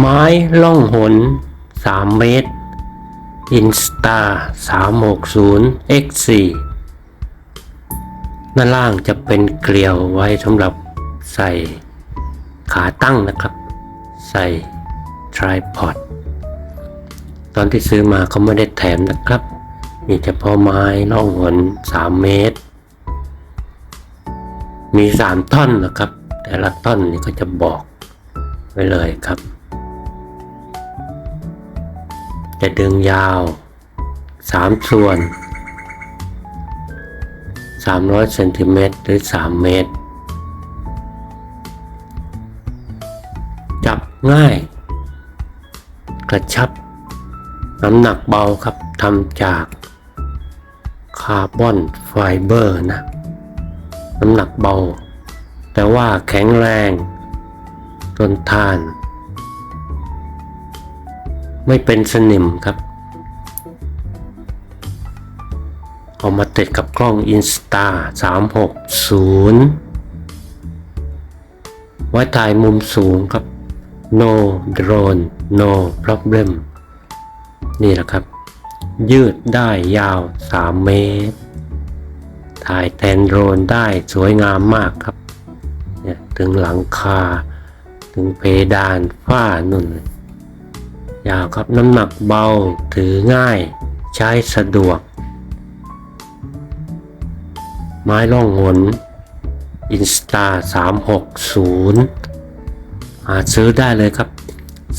ไม้ล่องหน 3 เมตร Insta 360 X4 ด้านล่างจะเป็นเกลียวไว้สำหรับใส่ขาตั้งนะครับ ใส่ tripod ตอนที่ซื้อมาเขาไม่ได้แถมนะครับ มีเฉพาะไม้ล่องหน 3 เมตร มี 3 ท่อนนะครับ แต่ละท่อนนี่ก็จะบอกไว้เลยครับ จะดึงยาว 3 ส่วน 300เซนติเมตรหรือ 3 เมตร จับง่าย กระชับ น้ำหนักเบาครับทำจากคาร์บอนไฟเบอร์นะ น้ำหนักเบา แต่ว่าแข็งแรง ทนทาน ไม่เป็นสนิมครับ เอามาติดกับกล้อง Insta 360 ไว้ถ่ายมุมสูงครับ no drone no problem นี่แหละครับ ยืดได้ยาว 3 เมตร ถ่ายแทนโดรนได้สวยงามมากครับ เนี่ยถึงหลังคา ถึงเพดานฝ้านุ่นย ยาวครับน้ำหนักเบาถือง่าย ใช้สะดวก ไม้ล่องหน Insta 360 หาซื้อได้เลยครับ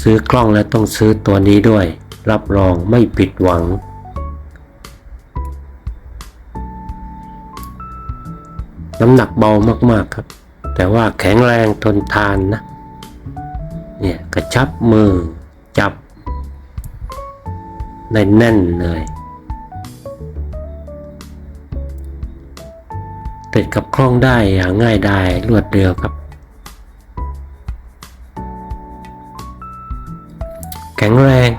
ซื้อกล้องแล้วต้องซื้อตัวนี้ด้วย รับรองไม่ผิดหวัง น้ำหนักเบามากๆครับ แต่ว่าแข็งแรงทนทานนะ เนี่ยกระชับมือจับ แน่นเลย ติดกับกล้องได้อย่างง่ายดายรวดเร็วครับ แข็งแรง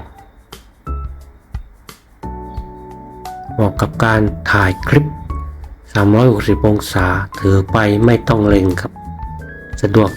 เหมาะกับการถ่ายคลิป 360 องศาถือไปไม่ต้องเล็งครับ สะดวก